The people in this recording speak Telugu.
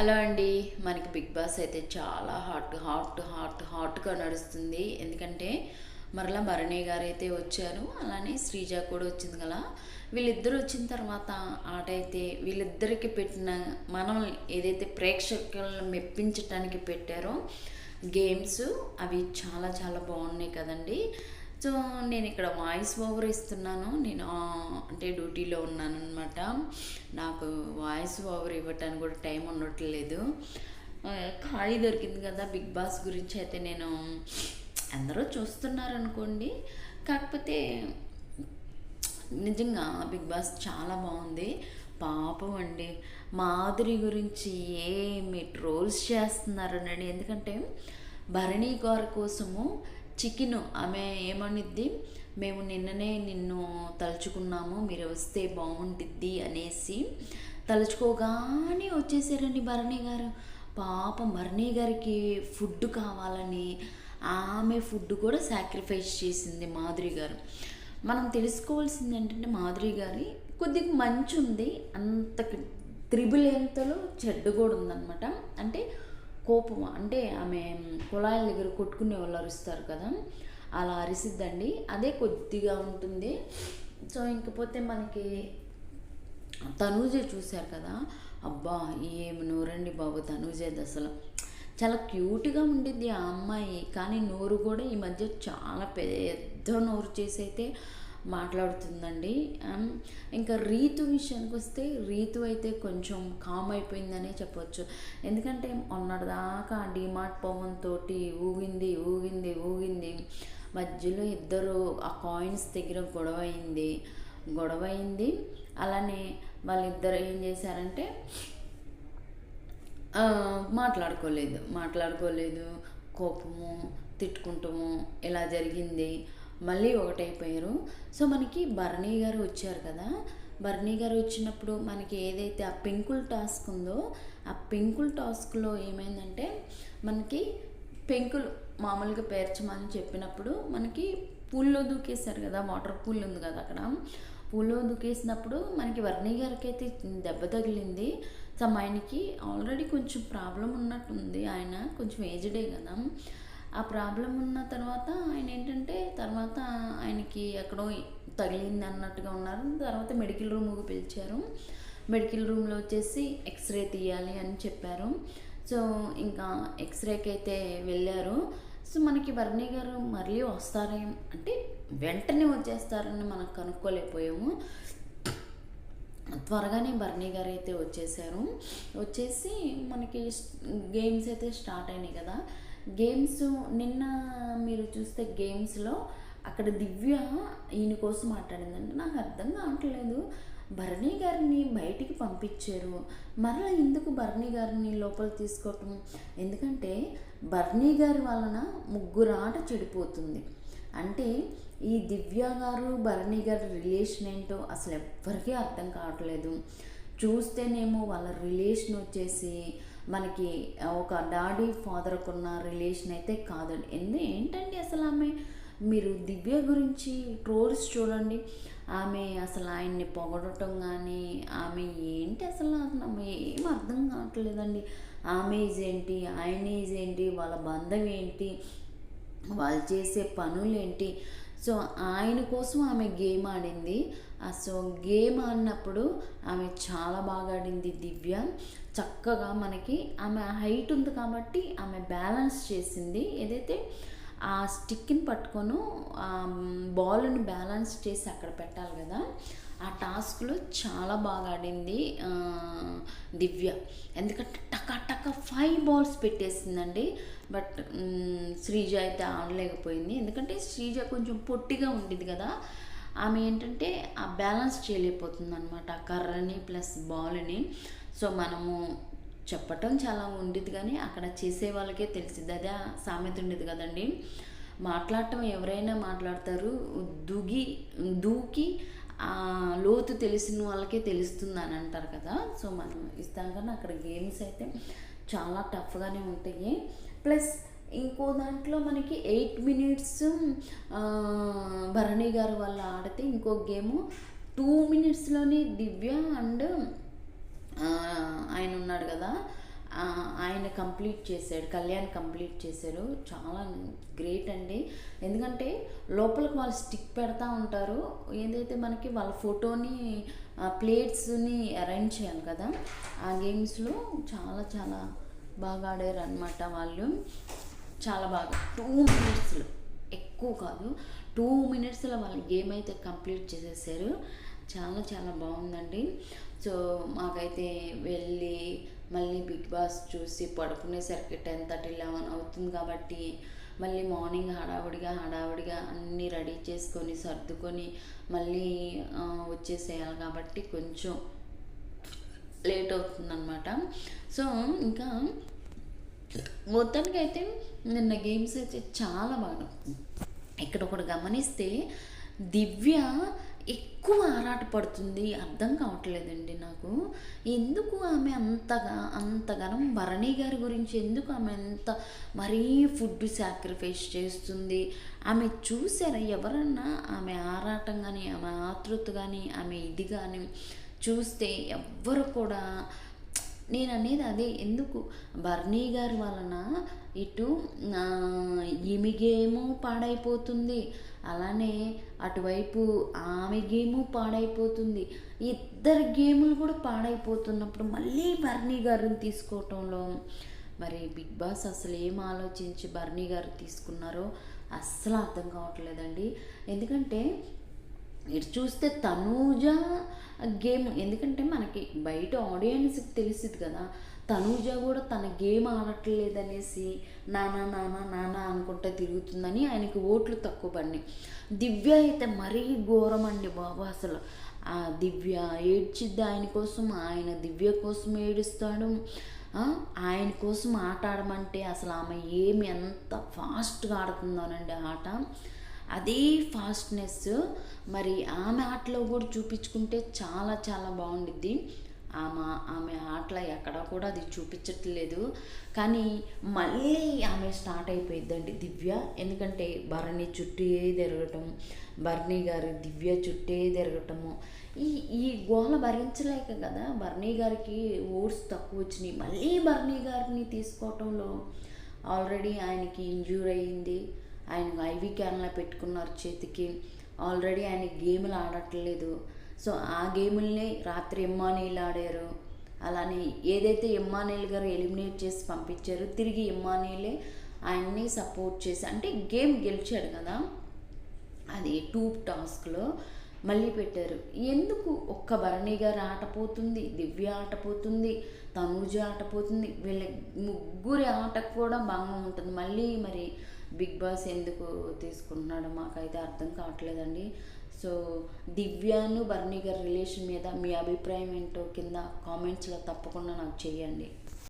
హలో అండి. మనకి బిగ్ బాస్ అయితే చాలా హాట్ హాట్ హాట్ హాట్గా నడుస్తుంది. ఎందుకంటే మరలా భరణి గారు అయితే వచ్చారు. అలానే శ్రీజ కూడా వచ్చింది కదా. వీళ్ళిద్దరు వచ్చిన తర్వాత ఆట అయితే వీళ్ళిద్దరికి పెట్టిన మనం ఏదైతే ప్రేక్షకులను మెప్పించడానికి పెట్టారో గేమ్స్ అవి చాలా చాలా బాగున్నాయి కదండి. సో నేను ఇక్కడ వాయిస్ ఓవర్ ఇస్తున్నాను. నేను అంటే డ్యూటీలో ఉన్నాను అనమాట నాకు వాయిస్ ఓవర్ ఇవ్వటానికి కూడా టైం ఉండట్లేదు. ఖాళీ దొరికింది కదా బిగ్ బాస్ గురించి అయితే నేను అందరూ చూస్తున్నారు అనుకోండి కాకపోతే నిజంగా బిగ్ బాస్ చాలా బాగుంది. పాపం అండి. మాధురి గురించి ఏమి ట్రోల్స్ చేస్తున్నారనండి. ఎందుకంటే భరణి గారి కోసము చికెన్ ఆమె ఏమనిద్ది? మేము నిన్ననే నిన్ను తలుచుకున్నాము మీరు వస్తే బాగుంటుంది అనేసి. తలుచుకోగానే వచ్చేసారండి భరణి గారు. పాపం భరణి గారికి ఫుడ్ కావాలని ఆమె ఫుడ్ కూడా సాక్రిఫైస్ చేసింది మాధురి గారు. మనం తెలుసుకోవాల్సింది ఏంటంటే మాధురి గారి కొద్దిగా మంచి ఉంది అంత త్రిబుల్ ఎంతలో చెడ్డు కూడా ఉందన్నమాట. అంటే కోపం అంటే ఆమె కుళాయిల దగ్గర కొట్టుకునే వాళ్ళు అరుస్తారు కదా అలా అరిసిద్దండి. అదే కొద్దిగా ఉంటుంది. సో ఇంకపోతే మనకి తనూజ చూశారు కదా. అబ్బా ఏమి నోరండి బాబు తనూజే అసలు. చాలా క్యూట్గా ఉండిద్ది ఆ అమ్మాయి. కానీ నోరు కూడా ఈ మధ్య చాలా పెద్ద నోరు చేసి అయితే మాట్లాడుతుందండి. ఇంకా రీతు విషయానికి వస్తే రీతు అయితే కొంచెం కామ్ అయిపోయిందనే చెప్పొచ్చు. ఎందుకంటే మొన్నటిదాకా డిమార్ట్ పవన్ తోటి ఊగింది ఊగింది ఊగింది. మధ్యలో ఇద్దరు ఆ కాయిన్స్ దగ్గర గొడవ అయింది గొడవ అయింది. అలానే వాళ్ళిద్దరు ఏం చేశారంటే మాట్లాడుకోలేదు మాట్లాడుకోలేదు. కోపము తిట్టుకుంటాము ఇలా జరిగింది. మళ్ళీ ఒకటైపోయారు. సో మనకి భరణి గారు వచ్చారు కదా. భరణి గారు వచ్చినప్పుడు మనకి ఏదైతే ఆ పెంకుల్ టాస్క్ ఉందో ఆ పెంకుల్ టాస్క్లో ఏమైందంటే మనకి పెంకులు మామూలుగా పేర్చమని చెప్పినప్పుడు మనకి పూల్లో దూకేశారు కదా వాటర్ పూల్ ఉంది కదా అక్కడ. పూల్లో దూకేసినప్పుడు మనకి వర్ణి గారికి అయితే దెబ్బ తగిలింది. సో ఆయనకి ఆల్రెడీ కొంచెం ప్రాబ్లం ఉన్నట్టుంది. ఆయన కొంచెం ఏజ్డే కదా. ఆ ప్రాబ్లం ఉన్న తర్వాత ఆయన ఏంటంటే తర్వాత ఆయనకి ఎక్కడో తగిలింది అన్నట్టుగా ఉన్నారు. తర్వాత మెడికల్ రూమ్కి పిలిచారు. మెడికల్ రూమ్లో వచ్చేసి ఎక్స్రే తీయాలి అని చెప్పారు. సో ఇంకా ఎక్స్రేకి అయితే వెళ్ళారు. సో మనకి వర్ణి గారు మళ్ళీ వస్తారే? అంటే వెంటనే వచ్చేస్తారని మనం కనుక్కోలేకపోయాము. త్వరగానే బర్నీ గారు అయితే వచ్చేసారు. వచ్చేసి మనకి గేమ్స్ అయితే స్టార్ట్ అయినాయి కదా. గేమ్స్ నిన్న మీరు చూస్తే గేమ్స్లో అక్కడ దివ్య ఈయన కోసం మాట్లాడిందంటే నాకు అర్థం కావట్లేదు. భరణి గారిని బయటికి పంపించారు. మరలా ఎందుకు భరణి గారిని లోపల తీసుకోవటం? ఎందుకంటే భరణి గారి వలన ముగ్గురు ఆట చెడిపోతుంది. అంటే ఈ దివ్య గారు భరణి గారి రిలేషన్ ఏంటో అసలు ఎవ్వరికీ అర్థం కావట్లేదు. చూస్తేనేమో వాళ్ళ రిలేషన్ వచ్చేసి మనకి ఒక డాడీ ఫాదర్కు ఉన్న రిలేషన్ అయితే కాదండి. ఎందు ఏంటండి అసలు ఆమె? మీరు దివ్య గురించి ట్రోల్స్ చూడండి. ఆమె అసలు ఆయన్ని పొగడటం కానీ ఆమె ఏంటి అసలు? అసలు ఆమె ఏం అర్థం కావట్లేదండి. ఆమె ఏంటి? ఆయన ఏంటి? వాళ్ళ బంధం ఏంటి? వాళ్ళు చేసే పనులు ఏంటి సో ఆయన కోసం ఆమె గేమ్ ఆడింది. సో గేమ్ ఆడినప్పుడు ఆమె చాలా బాగా ఆడింది దివ్య. చక్కగా మనకి ఆమె హైట్ ఉంది కాబట్టి ఆమె బ్యాలెన్స్ చేసింది. ఏదైతే ఆ స్టిక్ని పట్టుకొని ఆ బాల్ని బ్యాలెన్స్ చేసి అక్కడ పెట్టాలి కదా ఆ టాస్క్లో చాలా బాగా ఆడింది దివ్య. ఎందుకంటే టక టక ఫైవ్ బాల్స్ పెట్టేసిందండి బట్ శ్రీజ అయితే ఆడలేకపోయింది. ఎందుకంటే శ్రీజ కొంచెం పొట్టిగా ఉండేది కదా. ఆమె ఏంటంటే ఆ బ్యాలెన్స్ చేయలేకపోతుంది అనమాట ఆ కర్రని ప్లస్ బాల్ని సో మనము చెప్పటం చాలా ఉండేది కానీ అక్కడ చేసే వాళ్ళకే తెలిసింది అదే ఆ సామెత ఉండేది కదండి. మాట్లాడటం ఎవరైనా మాట్లాడతారు. దూగి దూకి లోతు తెలిసిన వాళ్ళకే తెలుస్తుంది అని అంటారు కదా. సో మనం ఇస్తాం కానీ అక్కడ గేమ్స్ అయితే చాలా టఫ్గానే ఉంటాయి. ప్లస్ ఇంకో దాంట్లో మనకి ఎయిట్ మినిట్స్ భరణి గారు వాళ్ళు ఆడితే ఇంకో గేము టూ మినిట్స్లోనే దివ్య అండ్ ఆయన ఉన్నాడు కదా. ఆయన కంప్లీట్ చేశాడు కళ్యాణ్ కంప్లీట్ చేశారు చాలా గ్రేట్ అండి. ఎందుకంటే లోపలికి వాళ్ళు స్టిక్ పెడతా ఉంటారు. ఏదైతే మనకి వాళ్ళ ఫోటోని ప్లేట్స్ని అరేంజ్ చేయాలి కదా ఆ గేమ్స్లో చాలా చాలా బాగా ఆడారు అనమాట వాళ్ళు. చాలా బాగా. టూ మినిట్స్లో ఎక్కువ కాదు టూ మినిట్స్లో వాళ్ళ గేమ్ అయితే కంప్లీట్ చేసేసారు. చాలా చాలా బాగుందండి. సో మాకైతే వెళ్ళి మళ్ళీ బిగ్ బాస్ చూసి పడుకునేసరికి టెన్ థర్టీ లెవెన్ అవుతుంది కాబట్టి మళ్ళీ మార్నింగ్ హడావుడిగా హడావుడిగా అన్నీ రెడీ చేసుకొని సర్దుకొని మళ్ళీ వచ్చేసేయాలి కాబట్టి కొంచెం లేట్ అవుతుందన్నమాట. సో ఇంకా మొత్తానికి అయితే నిన్న గేమ్స్ అయితే చాలా బాగా ఇక్కడ ఒకటి గమనిస్తే దివ్య ఎక్కువ ఆరాట పడుతుంది. అర్థం కావట్లేదండి నాకు. ఎందుకు ఆమె అంతగా అంతగానం భరణి గారి గురించి ఎందుకు ఆమె అంత మరీ ఫుడ్ సాక్రిఫైస్ చేస్తుంది? ఆమె చూసారా ఎవరన్నా ఆమె ఆరాటం కానీ ఆమె ఆతృత కానీ ఆమె ఇది కానీ చూస్తే ఎవ్వరు కూడా నేను అనేది అదే. ఎందుకు? బర్నీ గారి వలన ఇటు ఈమె గేము పాడైపోతుంది. అలానే అటువైపు ఆమె గేము పాడైపోతుంది. ఇద్దరు గేములు కూడా పాడైపోతున్నప్పుడు మళ్ళీ బర్నీ గారిని తీసుకోవటంలో మరి బిగ్ బాస్ అసలు ఏం ఆలోచించి బర్నీ గారు తీసుకున్నారో అస్సలు అర్థం కావట్లేదండి. ఎందుకంటే ఇటు చూస్తే తనూజ గేమ్ ఎందుకంటే మనకి బయట ఆడియన్స్కి తెలిసింది కదా తనూజ కూడా తన గేమ్ ఆడట్లేదనేసి నానా నానా నానా అనుకుంటా తిరుగుతుందని ఆయనకి ఓట్లు తక్కువ పడినాయి. దివ్య అయితే మరీ ఘోరం అండి బాబు అసలు. ఆ దివ్య ఏడ్చిద్ది ఆయన కోసం ఆయన దివ్య కోసం ఏడుస్తాడు. ఆయన కోసం ఆట ఆడమంటే అసలు ఆమె ఏమి ఎంత ఫాస్ట్గా ఆడుతుందోనండి ఆట. అదే ఫాస్ట్నెస్ మరి ఆమె ఆటలో కూడా చూపించుకుంటే చాలా చాలా బాగుండిద్ది. ఆమె ఆమె ఆటల ఎక్కడ కూడా అది చూపించట్లేదు. కానీ మళ్ళీ ఆమె స్టార్ట్ అయిపోయిందండి దివ్య. ఎందుకంటే భరణి చుట్టే తిరగటం భరణి గారు దివ్య చుట్టే తిరగటము. ఈ ఈ గోల భరించలేక కదా భరణి గారికి ఓట్స్ తక్కువ వచ్చినాయి. మళ్ళీ భరణి గారిని తీసుకోవటంలో ఆల్రెడీ ఆయనకి ఇంజ్యూర్ అయ్యింది. ఆయన ఐవి క్యాన్లా పెట్టుకున్నారు చేతికి. ఆల్రెడీ ఆయన గేములు ఆడట్లేదు. సో ఆ గేముల్ని రాత్రి ఎమ్మానీలు ఆడారు. అలానే ఏదైతే ఎమ్మానీల్ గారు ఎలిమినేట్ చేసి పంపించారో తిరిగి ఎమ్మానీలే ఆయన్ని సపోర్ట్ చేసి అంటే గేమ్ గెలిచాడు కదా. అది టూ టాస్క్లో మళ్ళీ పెట్టారు. ఎందుకు ఒక్క భరణి గారు ఆట పోతుంది దివ్య ఆట పోతుంది తనూజ ఆట పోతుంది వీళ్ళ ముగ్గురి ఆటకు కూడా బాగా ఉంటుంది. మళ్ళీ మరి బిగ్ బాస్ ఎందుకు తీసుకుంటున్నాడో మాకైతే అర్థం కావట్లేదండి. సో దివ్యాను భరణి గారి రిలేషన్ మీద మీ అభిప్రాయం ఏంటో కింద కామెంట్స్లో తప్పకుండా నాకు చేయండి